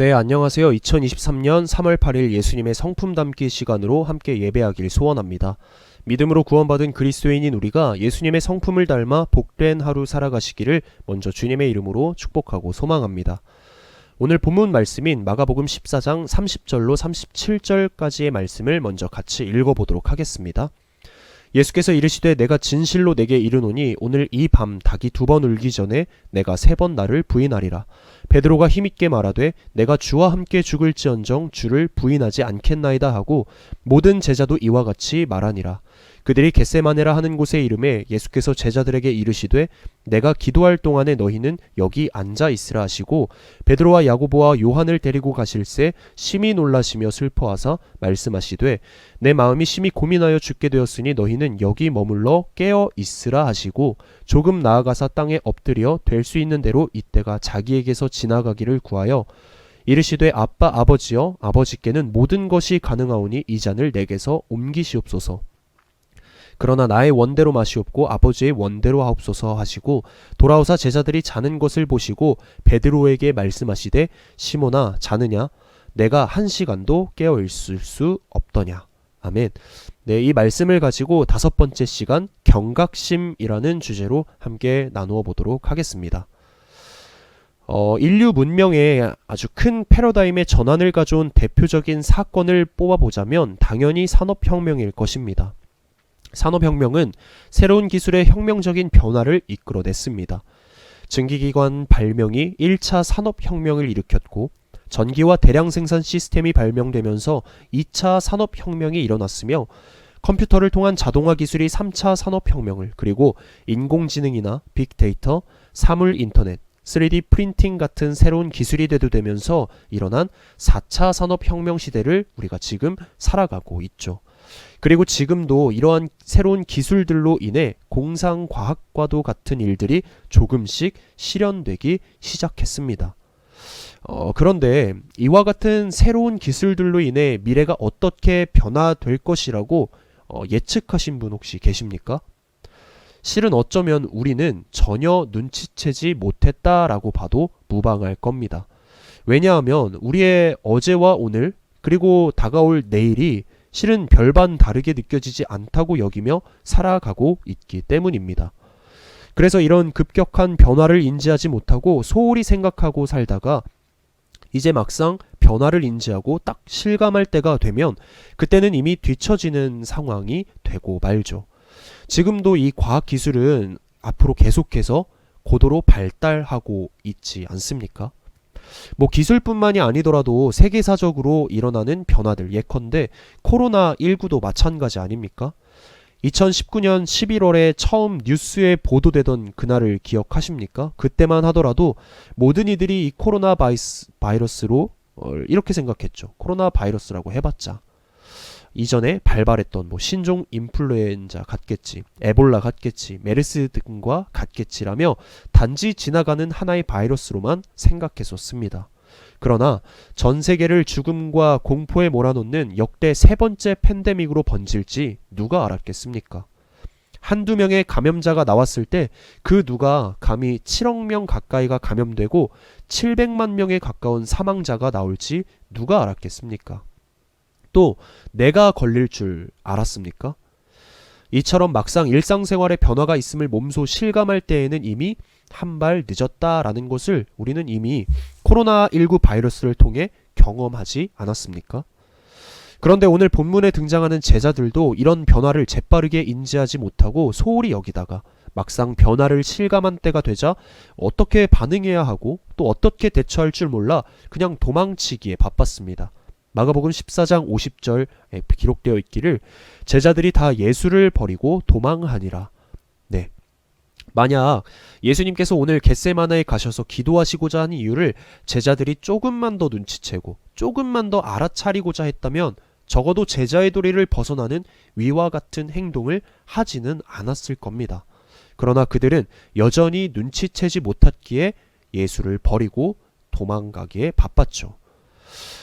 네, 안녕하세요. 2023년 3월 8일 예수님의 성품 담기 시간으로 함께 예배하길 소원합니다. 믿음으로 구원받은 그리스도인인 우리가 예수님의 성품을 닮아 복된 하루 살아가시기를 먼저 주님의 이름으로 축복하고 소망합니다. 오늘 본문 말씀인 마가복음 14장 30절로 37절까지의 말씀을 먼저 같이 읽어보도록 하겠습니다. 예수께서 이르시되 내가 진실로 내게 이르노니 오늘 이 밤 닭이 두 번 울기 전에 내가 세 번 나를 부인하리라. 베드로가 힘있게 말하되 내가 주와 함께 죽을지언정 주를 부인하지 않겠나이다 하고 모든 제자도 이와 같이 말하니라. 그들이 겟세마네라 하는 곳에 이름에 예수께서 제자들에게 이르시되 내가 기도할 동안에 너희는 여기 앉아 있으라 하시고 베드로와 야고보와 요한을 데리고 가실새 심히 놀라시며 슬퍼하사 말씀하시되 내 마음이 심히 고민하여 죽게 되었으니 너희는 여기 머물러 깨어 있으라 하시고 조금 나아가사 땅에 엎드려 될 수 있는 대로 이때가 자기에게서 지나가기를 구하여 이르시되 아빠 아버지여 아버지께는 모든 것이 가능하오니 이 잔을 내게서 옮기시옵소서 그러나 나의 원대로 마시옵고 아버지의 원대로 하옵소서 하시고 돌아오사 제자들이 자는 것을 보시고 베드로에게 말씀하시되 시몬아 자느냐 내가 한 시간도 깨어 있을 수 없더냐 아멘. 네, 이 말씀을 가지고 다섯 번째 시간 경각심이라는 주제로 함께 나누어 보도록 하겠습니다. 어, 인류 문명에 아주 큰 패러다임의 전환을 가져온 대표적인 사건을 뽑아보자면 당연히 산업혁명일 것입니다. 산업혁명은 새로운 기술의 혁명적인 변화를 이끌어냈습니다. 증기기관 발명이 1차 산업혁명을 일으켰고 전기와 대량 생산 시스템이 발명되면서 2차 산업혁명이 일어났으며 컴퓨터를 통한 자동화 기술이 3차 산업혁명을 그리고 인공지능이나 빅데이터, 사물 인터넷, 3D 프린팅 같은 새로운 기술이 대두되면서 일어난 4차 산업혁명 시대를 우리가 지금 살아가고 있죠. 그리고 지금도 이러한 새로운 기술들로 인해 공상과학과도 같은 일들이 조금씩 실현되기 시작했습니다. 어, 그런데 이와 같은 새로운 기술들로 인해 미래가 어떻게 변화될 것이라고 어, 예측하신 분 혹시 계십니까? 실은 어쩌면 우리는 전혀 눈치채지 못했다라고 봐도 무방할 겁니다. 왜냐하면 우리의 어제와 오늘 그리고 다가올 내일이 실은 별반 다르게 느껴지지 않다고 여기며 살아가고 있기 때문입니다. 그래서 이런 급격한 변화를 인지하지 못하고 소홀히 생각하고 살다가 이제 막상 변화를 인지하고 딱 실감할 때가 되면 그때는 이미 뒤처지는 상황이 되고 말죠. 지금도 이 과학 기술은 앞으로 계속해서 고도로 발달하고 있지 않습니까? 뭐 기술뿐만이 아니더라도 세계사적으로 일어나는 변화들 예컨대 코로나19도 마찬가지 아닙니까? 2019년 11월에 처음 뉴스에 보도되던 그날을 기억하십니까? 그때만 하더라도 모든 이들이 이 코로나 바이스, 바이러스로 어, 이렇게 생각했죠. 코로나 바이러스라고 해봤자 이전에 발발했던 뭐 신종 인플루엔자 같겠지, 에볼라 같겠지, 메르스 등과 같겠지라며 단지 지나가는 하나의 바이러스로만 생각했었습니다. 그러나 전 세계를 죽음과 공포에 몰아넣는 역대 세 번째 팬데믹으로 번질지 누가 알았겠습니까? 한두 명의 감염자가 나왔을 때 그 누가 감히 7억 명 가까이가 감염되고 700만 명에 가까운 사망자가 나올지 누가 알았겠습니까? 또 내가 걸릴 줄 알았습니까? 이처럼 막상 일상생활에 변화가 있음을 몸소 실감할 때에는 이미 한 발 늦었다라는 것을 우리는 이미 코로나19 바이러스를 통해 경험하지 않았습니까? 그런데 오늘 본문에 등장하는 제자들도 이런 변화를 재빠르게 인지하지 못하고 소홀히 여기다가 막상 변화를 실감한 때가 되자 어떻게 반응해야 하고 또 어떻게 대처할 줄 몰라 그냥 도망치기에 바빴습니다. 마가복음 14장 50절에 기록되어 있기를 제자들이 다 예수를 버리고 도망하니라. 네. 만약 예수님께서 오늘 겟세마나에 가셔서 기도하시고자 하는 이유를 제자들이 조금만 더 눈치채고 조금만 더 알아차리고자 했다면 적어도 제자의 도리를 벗어나는 위와 같은 행동을 하지는 않았을 겁니다. 그러나 그들은 여전히 눈치채지 못했기에 예수를 버리고 도망가기에 바빴죠.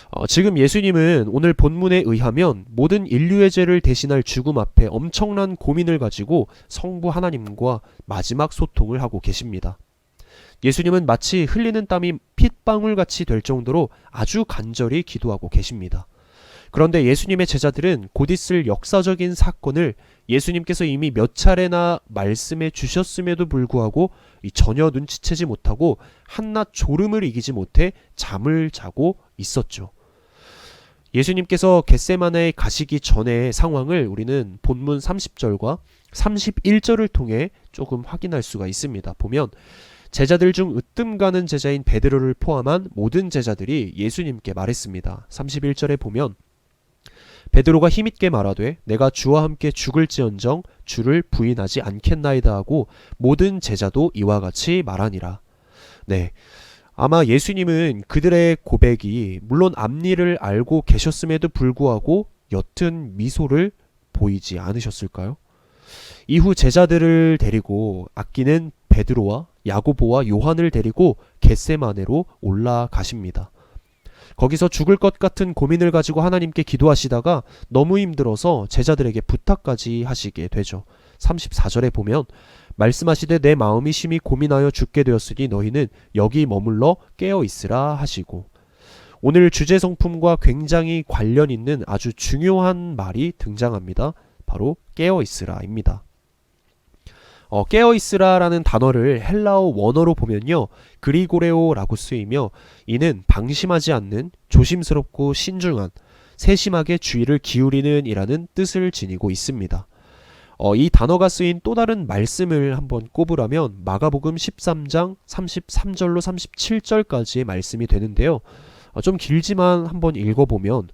어, 지금 예수님은 오늘 본문에 의하면 모든 인류의 죄를 대신할 죽음 앞에 엄청난 고민을 가지고 성부 하나님과 마지막 소통을 하고 계십니다. 예수님은 마치 흘리는 땀이 핏방울 같이 될 정도로 아주 간절히 기도하고 계십니다. 그런데 예수님의 제자들은 곧 있을 역사적인 사건을 예수님께서 이미 몇 차례나 말씀해 주셨음에도 불구하고 이 전혀 눈치채지 못하고 한낱 졸음을 이기지 못해 잠을 자고 있었죠. 예수님께서 겟세마네에 가시기 전의 상황을 우리는 본문 30절과 31절을 통해 조금 확인할 수가 있습니다. 보면 제자들 중 으뜸 가는 제자인 베드로를 포함한 모든 제자들이 예수님께 말했습니다. 31절에 보면 베드로가 힘있게 말하되 내가 주와 함께 죽을지언정 주를 부인하지 않겠나이다 하고 모든 제자도 이와 같이 말하니라. 네. 아마 예수님은 그들의 고백이 물론 앞니를 알고 계셨음에도 불구하고 옅은 미소를 보이지 않으셨을까요? 이후 제자들을 데리고 아끼는 베드로와 야고보와 요한을 데리고 겟세마네로 올라가십니다. 거기서 죽을 것 같은 고민을 가지고 하나님께 기도하시다가 너무 힘들어서 제자들에게 부탁까지 하시게 되죠. 34절에 보면 말씀하시되 내 마음이 심히 고민하여 죽게 되었으니 너희는 여기 머물러 깨어 있으라 하시고 오늘 주제 성품과 굉장히 관련 있는 아주 중요한 말이 등장합니다. 바로 깨어 있으라입니다. 어, 깨어 있으라라는 단어를 헬라어 원어로 보면요. 그리고레오라고 쓰이며 이는 방심하지 않는 조심스럽고 신중한 세심하게 주의를 기울이는 이라는 뜻을 지니고 있습니다. 어, 이 단어가 쓰인 또 다른 말씀을 한번 꼽으라면 마가복음 13장 33절로 37절까지의 말씀이 되는데요. 어, 좀 길지만 한번 읽어보면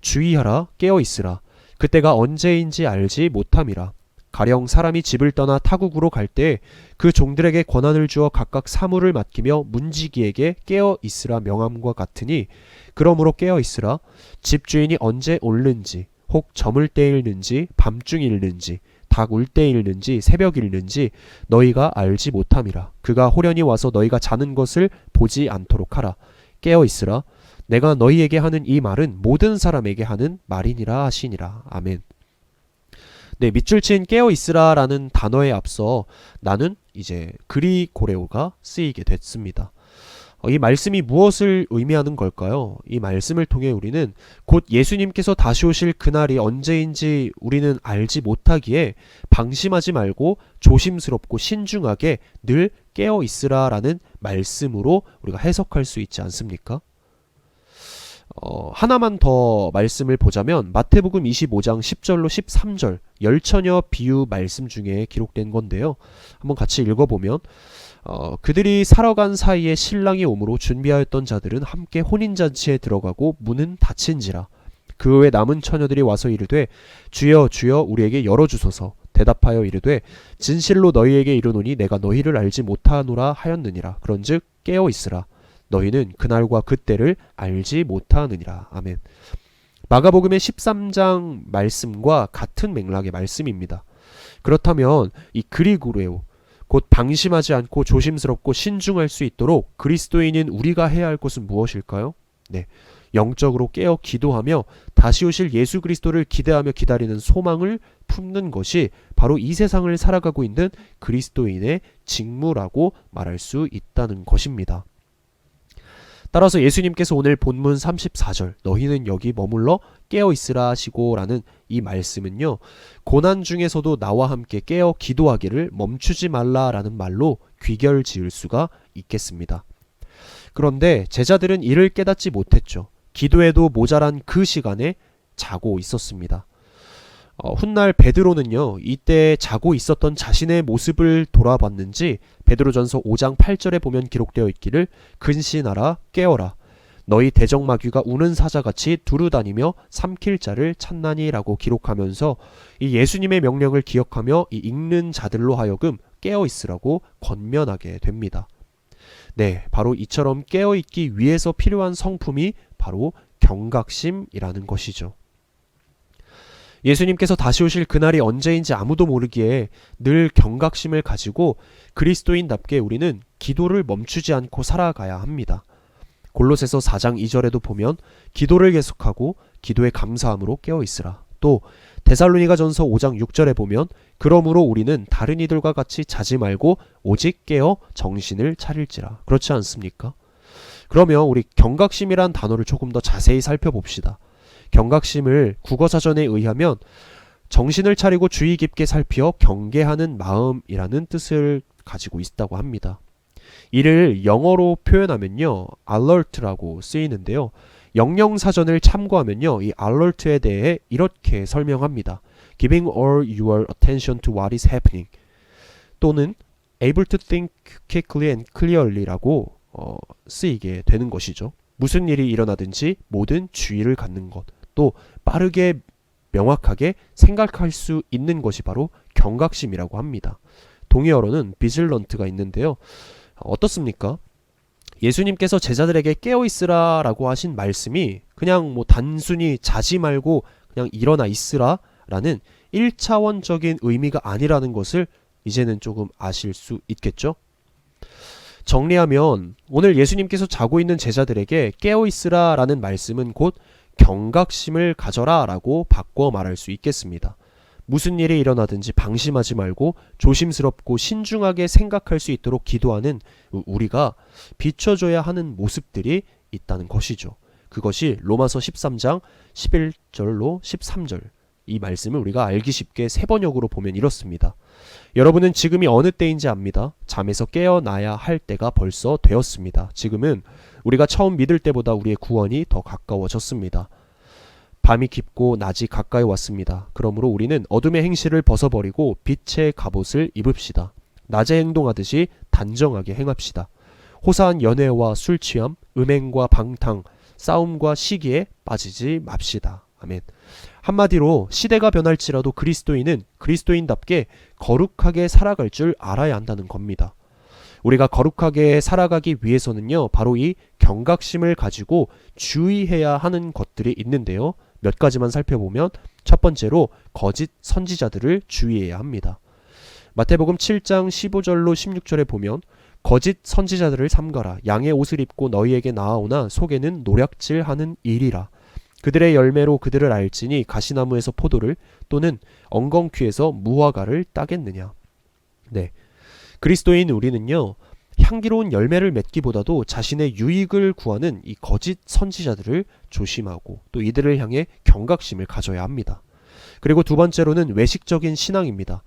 주의하라 깨어 있으라. 그때가 언제인지 알지 못함이라. 가령 사람이 집을 떠나 타국으로 갈 때 그 종들에게 권한을 주어 각각 사물을 맡기며 문지기에게 깨어 있으라 명함과 같으니 그러므로 깨어 있으라. 집주인이 언제 올는지 혹 저물 때 일는지 밤중 일는지 닭 울때 일는지 새벽 일는지 너희가 알지 못함이라. 그가 호련히 와서 너희가 자는 것을 보지 않도록 하라. 깨어 있으라. 내가 너희에게 하는 이 말은 모든 사람에게 하는 말이니라 하시니라. 아멘. 네, 밑줄 친 깨어 있으라라는 단어에 앞서 나는 이제 그리 고레오가 쓰이게 됐습니다. 어, 이 말씀이 무엇을 의미하는 걸까요? 이 말씀을 통해 우리는 곧 예수님께서 다시 오실 그날이 언제인지 우리는 알지 못하기에 방심하지 말고 조심스럽고 신중하게 늘 깨어 있으라라는 말씀으로 우리가 해석할 수 있지 않습니까? 어, 하나만 더 말씀을 보자면 마태복음 25장 10절로 13절 열처녀 비유 말씀 중에 기록된 건데요. 한번 같이 읽어보면 어, 그들이 살아간 사이에 신랑이 오므로 준비하였던 자들은 함께 혼인잔치에 들어가고 문은 닫힌지라 그외 남은 처녀들이 와서 이르되 주여 주여 우리에게 열어주소서 대답하여 이르되 진실로 너희에게 이르노니 내가 너희를 알지 못하노라 하였느니라 그런즉 깨어 있으라 너희는 그날과 그때를 알지 못하느니라. 아멘. 마가복음의 13장 말씀과 같은 맥락의 말씀입니다. 그렇다면 이 그리고레오 곧 방심하지 않고 조심스럽고 신중할 수 있도록 그리스도인인 우리가 해야 할 것은 무엇일까요? 네. 영적으로 깨어 기도하며 다시 오실 예수 그리스도를 기대하며 기다리는 소망을 품는 것이 바로 이 세상을 살아가고 있는 그리스도인의 직무라고 말할 수 있다는 것입니다. 따라서 예수님께서 오늘 본문 34절 너희는 여기 머물러 깨어 있으라 하시고라는 이 말씀은요. 고난 중에서도 나와 함께 깨어 기도하기를 멈추지 말라라는 말로 귀결 지을 수가 있겠습니다. 그런데 제자들은 이를 깨닫지 못했죠. 기도에도 모자란 그 시간에 자고 있었습니다. 어, 훗날 베드로는요 이때 자고 있었던 자신의 모습을 돌아봤는지 베드로전서 5장 8절에 보면 기록되어 있기를 근신하라 깨어라 너희 대적마귀가 우는 사자같이 두루 다니며 삼킬 자를 찾나니라고 기록하면서 이 예수님의 명령을 기억하며 이 읽는 자들로 하여금 깨어 있으라고 권면하게 됩니다. 네, 바로 이처럼 깨어 있기 위해서 필요한 성품이 바로 경각심이라는 것이죠. 예수님께서 다시 오실 그날이 언제인지 아무도 모르기에 늘 경각심을 가지고 그리스도인답게 우리는 기도를 멈추지 않고 살아가야 합니다. 골로새서 4장 2절에도 보면 기도를 계속하고 기도에 감사함으로 깨어 있으라. 또 데살로니가전서 5장 6절에 보면 그러므로 우리는 다른 이들과 같이 자지 말고 오직 깨어 정신을 차릴지라. 그렇지 않습니까? 그러면 우리 경각심이란 단어를 조금 더 자세히 살펴봅시다. 경각심을 국어사전에 의하면 정신을 차리고 주의 깊게 살피어 경계하는 마음이라는 뜻을 가지고 있다고 합니다. 이를 영어로 표현하면요, alert라고 쓰이는데요. 영영사전을 참고하면요, 이 alert에 대해 이렇게 설명합니다. giving all your attention to what is happening 또는 able to think quickly and clearly라고 어, 쓰이게 되는 것이죠. 무슨 일이 일어나든지 모든 주의를 갖는 것, 또 빠르게 명확하게 생각할 수 있는 것이 바로 경각심이라고 합니다. 동의어로는 비질런트가 있는데요. 어떻습니까? 예수님께서 제자들에게 깨어 있으라 라고 하신 말씀이 그냥 뭐 단순히 자지 말고 그냥 일어나 있으라 라는 1차원적인 의미가 아니라는 것을 이제는 조금 아실 수 있겠죠? 정리하면 오늘 예수님께서 자고 있는 제자들에게 깨어 있으라 라는 말씀은 곧 경각심을 가져라 라고 바꿔 말할 수 있겠습니다. 무슨 일이 일어나든지 방심하지 말고 조심스럽고 신중하게 생각할 수 있도록 기도하는 우리가 비춰줘야 하는 모습들이 있다는 것이죠. 그것이 로마서 13장 11절로 13절 이 말씀을 우리가 알기 쉽게 세 번역으로 보면 이렇습니다. 여러분은 지금이 어느 때인지 압니다. 잠에서 깨어나야 할 때가 벌써 되었습니다. 지금은 우리가 처음 믿을 때보다 우리의 구원이 더 가까워졌습니다. 밤이 깊고 낮이 가까이 왔습니다. 그러므로 우리는 어둠의 행실을 벗어버리고 빛의 갑옷을 입읍시다. 낮에 행동하듯이 단정하게 행합시다. 호사한 연애와 술 취함, 음행과 방탕, 싸움과 시기에 빠지지 맙시다. 아멘. 한마디로 시대가 변할지라도 그리스도인은 그리스도인답게 거룩하게 살아갈 줄 알아야 한다는 겁니다. 우리가 거룩하게 살아가기 위해서는요, 바로 이 경각심을 가지고 주의해야 하는 것들이 있는데요. 몇 가지만 살펴보면 첫 번째로 거짓 선지자들을 주의해야 합니다. 마태복음 7장 15절로 16절에 보면 거짓 선지자들을 삼가라 양의 옷을 입고 너희에게 나아오나 속에는 노략질하는 일이라 그들의 열매로 그들을 알지니 가시나무에서 포도를 또는 엉겅퀴에서 무화과를 따겠느냐 네 그리스도인 우리는요 향기로운 열매를 맺기보다도 자신의 유익을 구하는 이 거짓 선지자들을 조심하고 또 이들을 향해 경각심을 가져야 합니다. 그리고 두 번째로는 외식적인 신앙입니다.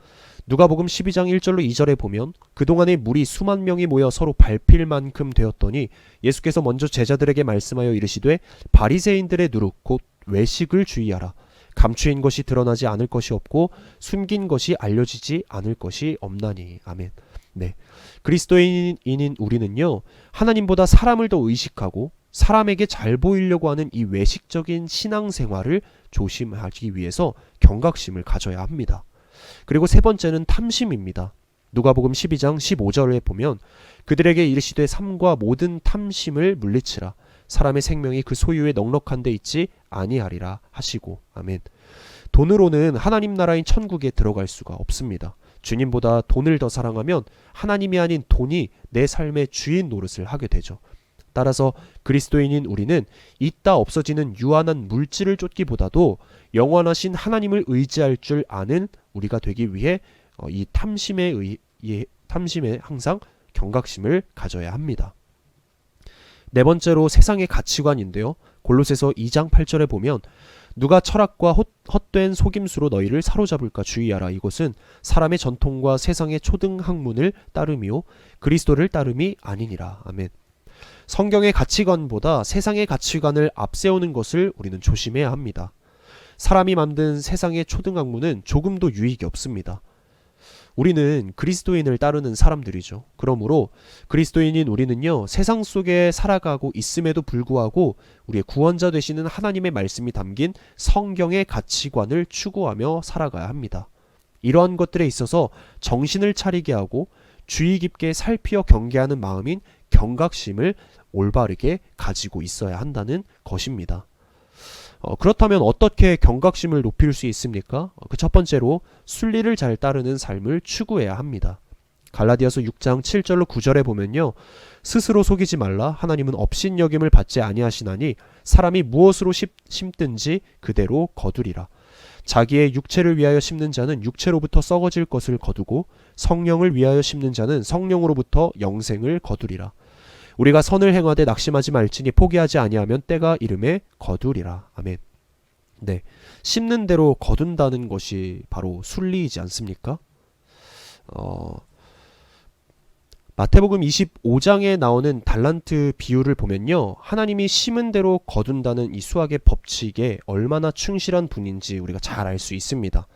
누가복음 12장 1절로 2절에 보면 그동안에 물이 수만 명이 모여 서로 밟힐 만큼 되었더니 예수께서 먼저 제자들에게 말씀하여 이르시되 바리새인들의 누룩 곧 외식을 주의하라 감추인 것이 드러나지 않을 것이 없고 숨긴 것이 알려지지 않을 것이 없나니 아멘. 네. 그리스도인인 우리는요, 하나님보다 사람을 더 의식하고 사람에게 잘 보이려고 하는 이 외식적인 신앙생활을 조심하기 위해서 경각심을 가져야 합니다. 그리고 세 번째는 탐심입니다. 누가복음 12장 15절에 보면 그들에게 이르시되 삼과 모든 탐심을 물리치라 사람의 생명이 그 소유에 넉넉한 데 있지 아니하리라 하시고 아멘. 돈으로는 하나님 나라인 천국에 들어갈 수가 없습니다. 주님보다 돈을 더 사랑하면 하나님이 아닌 돈이 내 삶의 주인 노릇을 하게 되죠. 따라서 그리스도인인 우리는 있다 없어지는 유한한 물질을 쫓기보다도 영원하신 하나님을 의지할 줄 아는 우리가 되기 위해 어, 이 탐심에 의, 이 탐심에 항상 경각심을 가져야 합니다. 네 번째로 세상의 가치관인데요. 골로새서 2장 8절에 보면 누가 철학과 헛된 속임수로 너희를 사로잡을까 주의하라. 이것은 사람의 전통과 세상의 초등 학문을 따름이요 그리스도를 따름이 아니니라. 아멘. 성경의 가치관보다 세상의 가치관을 앞세우는 것을 우리는 조심해야 합니다. 사람이 만든 세상의 초등 학문은 조금도 유익이 없습니다. 우리는 그리스도인을 따르는 사람들이죠. 그러므로 그리스도인인 우리는요, 세상 속에 살아가고 있음에도 불구하고 우리의 구원자 되시는 하나님의 말씀이 담긴 성경의 가치관을 추구하며 살아가야 합니다. 이러한 것들에 있어서 정신을 차리게 하고 주의 깊게 살피어 경계하는 마음인 경각심을 올바르게 가지고 있어야 한다는 것입니다. 어, 그렇다면 어떻게 경각심을 높일 수 있습니까? 어, 그첫 번째로 순리를 잘 따르는 삶을 추구해야 합니다. 갈라디아서 6장 7절로 9절에 보면요. 스스로 속이지 말라 하나님은 업신여김을 받지 아니하시나니 사람이 무엇으로 심든지 그대로 거두리라. 자기의 육체를 위하여 심는 자는 육체로부터 썩어질 것을 거두고 성령을 위하여 심는 자는 성령으로부터 영생을 거두리라. 우리가 선을 행하되 낙심하지 말지니 포기하지 아니하면 때가 이름에 거두리라. 아멘. 네. 심는 대로 거둔다는 것이 바로 순리이지 않습니까? 어, 마태복음 25장에 나오는 달란트 비유를 보면요. 하나님이 심은 대로 거둔다는 이 수학의 법칙에 얼마나 충실한 분인지 우리가 잘 알 수 있습니다.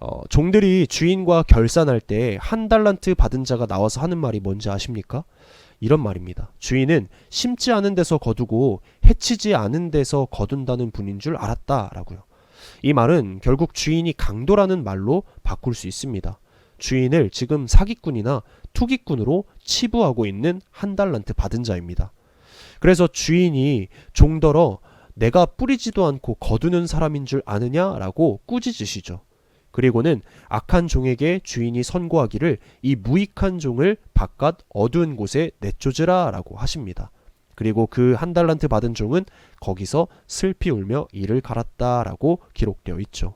어, 종들이 주인과 결산할 때 한 달란트 받은 자가 나와서 하는 말이 뭔지 아십니까? 이런 말입니다. 주인은 심지 않은 데서 거두고 해치지 않은 데서 거둔다는 분인 줄 알았다라고요. 이 말은 결국 주인이 강도라는 말로 바꿀 수 있습니다. 주인을 지금 사기꾼이나 투기꾼으로 치부하고 있는 한 달란트 받은 자입니다. 그래서 주인이 종더러 내가 뿌리지도 않고 거두는 사람인 줄 아느냐라고 꾸짖으시죠. 그리고는 악한 종에게 주인이 선고하기를 이 무익한 종을 바깥 어두운 곳에 내쫓으라 라고 하십니다. 그리고 그 한 달란트 받은 종은 거기서 슬피 울며 이를 갈았다 라고 기록되어 있죠.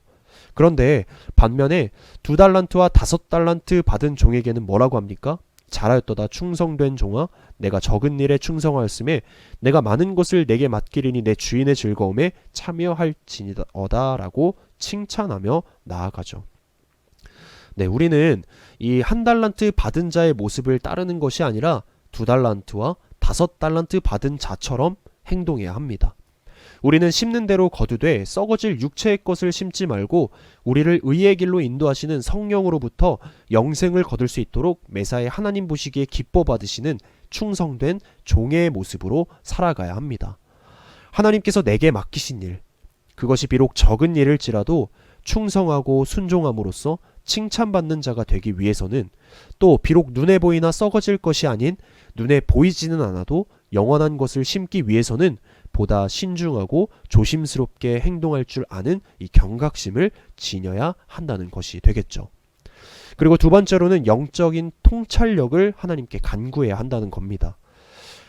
그런데 반면에 두 달란트와 다섯 달란트 받은 종에게는 뭐라고 합니까? 잘하였도다 충성된 종아 내가 적은 일에 충성하였음에 내가 많은 것을 내게 맡기리니 내 주인의 즐거움에 참여할지니다라고 칭찬하며 나아가죠. 네, 우리는 이 한 달란트 받은 자의 모습을 따르는 것이 아니라 두 달란트와 다섯 달란트 받은 자처럼 행동해야 합니다. 우리는 심는 대로 거두되 썩어질 육체의 것을 심지 말고 우리를 의의 길로 인도하시는 성령으로부터 영생을 거둘 수 있도록 매사에 하나님 보시기에 기뻐 받으시는 충성된 종의 모습으로 살아가야 합니다. 하나님께서 내게 맡기신 일, 그것이 비록 적은 일일지라도 충성하고 순종함으로써 칭찬받는 자가 되기 위해서는 또 비록 눈에 보이나 썩어질 것이 아닌 눈에 보이지는 않아도 영원한 것을 심기 위해서는 보다 신중하고 조심스럽게 행동할 줄 아는 이 경각심을 지녀야 한다는 것이 되겠죠. 그리고 두 번째로는 영적인 통찰력을 하나님께 간구해야 한다는 겁니다.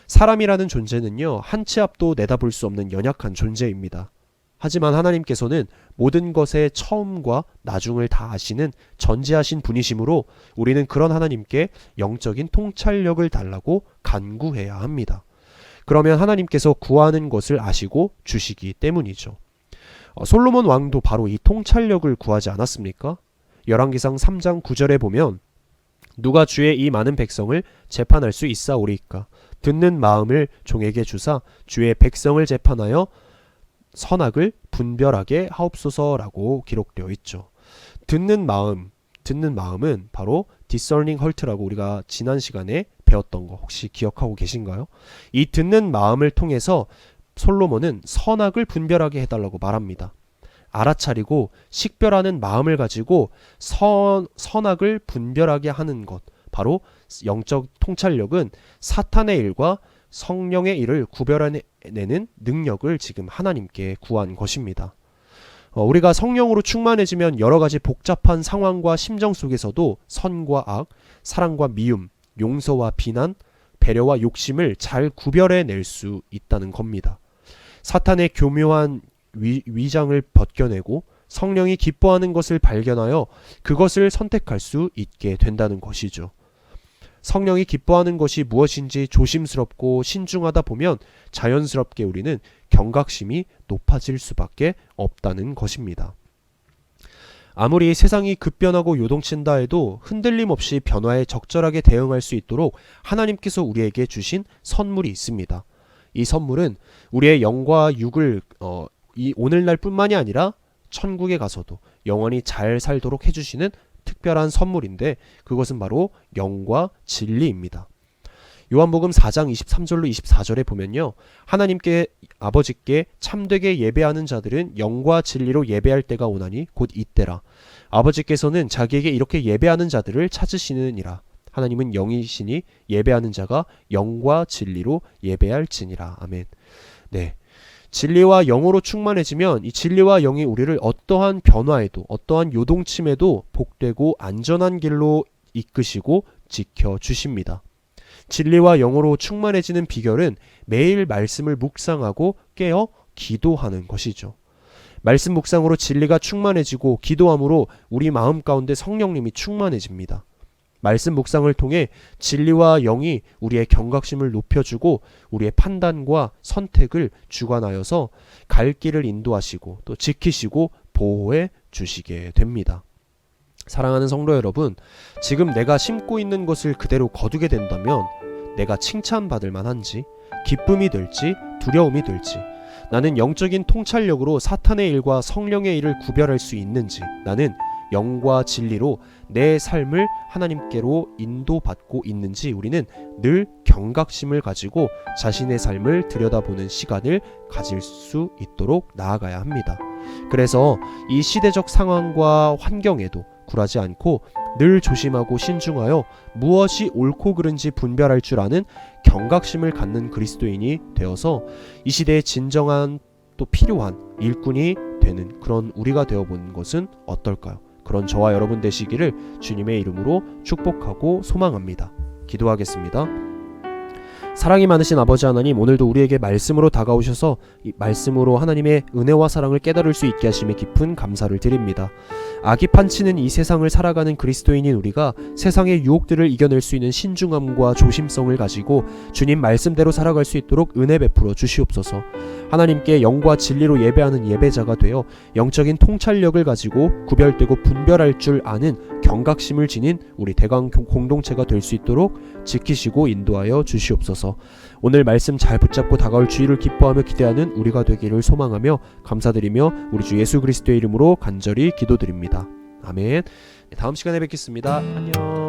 사람이라는 존재는요, 한 치 앞도 내다볼 수 없는 연약한 존재입니다. 하지만 하나님께서는 모든 것의 처음과 나중을 다 아시는 전지하신 분이시므로 우리는 그런 하나님께 영적인 통찰력을 달라고 간구해야 합니다. 그러면 하나님께서 구하는 것을 아시고 주시기 때문이죠. 어, 솔로몬 왕도 바로 이 통찰력을 구하지 않았습니까? 열왕기상 3장 9절에 보면 누가 주의 이 많은 백성을 재판할 수 있사오리이까 듣는 마음을 종에게 주사 주의 백성을 재판하여 선악을 분별하게 하옵소서라고 기록되어 있죠. 듣는 마음, 듣는 마음은 바로 discerning heart라고 우리가 지난 시간에 배웠던 거 혹시 기억하고 계신가요? 이 듣는 마음을 통해서 솔로몬은 선악을 분별하게 해달라고 말합니다. 알아차리고 식별하는 마음을 가지고 선, 선악을 분별하게 하는 것. 바로 영적 통찰력은 사탄의 일과 성령의 일을 구별해내는 능력을 지금 하나님께 구한 것입니다. 어, 우리가 성령으로 충만해지면 여러 가지 복잡한 상황과 심정 속에서도 선과 악, 사랑과 미움, 용서와 비난, 배려와 욕심을 잘 구별해 낼 수 있다는 겁니다. 사탄의 교묘한 위, 위장을 벗겨내고 성령이 기뻐하는 것을 발견하여 그것을 선택할 수 있게 된다는 것이죠. 성령이 기뻐하는 것이 무엇인지 조심스럽고 신중하다 보면 자연스럽게 우리는 경각심이 높아질 수밖에 없다는 것입니다. 아무리 세상이 급변하고 요동친다 해도 흔들림 없이 변화에 적절하게 대응할 수 있도록 하나님께서 우리에게 주신 선물이 있습니다. 이 선물은 우리의 영과 육을 어, 이 오늘날뿐만이 아니라 천국에 가서도 영원히 잘 살도록 해주시는 특별한 선물인데 그것은 바로 영과 진리입니다. 요한복음 4장 23절로 24절에 보면요. 하나님께 아버지께 참되게 예배하는 자들은 영과 진리로 예배할 때가 오나니 곧 이때라. 아버지께서는 자기에게 이렇게 예배하는 자들을 찾으시느니라. 하나님은 영이시니 예배하는 자가 영과 진리로 예배할지니라. 아멘. 네. 진리와 영으로 충만해지면 이 진리와 영이 우리를 어떠한 변화에도 어떠한 요동침에도 복되고 안전한 길로 이끄시고 지켜 주십니다. 진리와 영으로 충만해지는 비결은 매일 말씀을 묵상하고 깨어 기도하는 것이죠. 말씀 묵상으로 진리가 충만해지고 기도함으로 우리 마음 가운데 성령님이 충만해집니다. 말씀 묵상을 통해 진리와 영이 우리의 경각심을 높여주고 우리의 판단과 선택을 주관하여서 갈 길을 인도하시고 또 지키시고 보호해 주시게 됩니다. 사랑하는 성도 여러분, 지금 내가 심고 있는 것을 그대로 거두게 된다면 내가 칭찬받을 만한지, 기쁨이 될지, 두려움이 될지, 나는 영적인 통찰력으로 사탄의 일과 성령의 일을 구별할 수 있는지, 나는 영과 진리로 내 삶을 하나님께로 인도받고 있는지 우리는 늘 경각심을 가지고 자신의 삶을 들여다보는 시간을 가질 수 있도록 나아가야 합니다. 그래서 이 시대적 상황과 환경에도 굴하지 않고 늘 조심하고 신중하여 무엇이 옳고 그른지 분별할 줄 아는 경각심을 갖는 그리스도인이 되어서 이 시대의 진정한 또 필요한 일꾼이 되는 그런 우리가 되어보는 것은 어떨까요? 그런 저와 여러분 되시기를 주님의 이름으로 축복하고 소망합니다. 기도하겠습니다. 사랑이 많으신 아버지 하나님 오늘도 우리에게 말씀으로 다가오셔서 이 말씀으로 하나님의 은혜와 사랑을 깨달을 수 있게 하심에 깊은 감사를 드립니다. 악이 판치는 이 세상을 살아가는 그리스도인인 우리가 세상의 유혹들을 이겨낼 수 있는 신중함과 조심성을 가지고 주님 말씀대로 살아갈 수 있도록 은혜 베풀어 주시옵소서. 하나님께 영과 진리로 예배하는 예배자가 되어 영적인 통찰력을 가지고 구별되고 분별할 줄 아는 경각심을 지닌 우리 대강 공동체가 될 수 있도록 지키시고 인도하여 주시옵소서. 오늘 말씀 잘 붙잡고 다가올 주의를 기뻐하며 기대하는 우리가 되기를 소망하며 감사드리며 우리 주 예수 그리스도의 이름으로 간절히 기도드립니다. 아멘. 다음 시간에 뵙겠습니다. 안녕.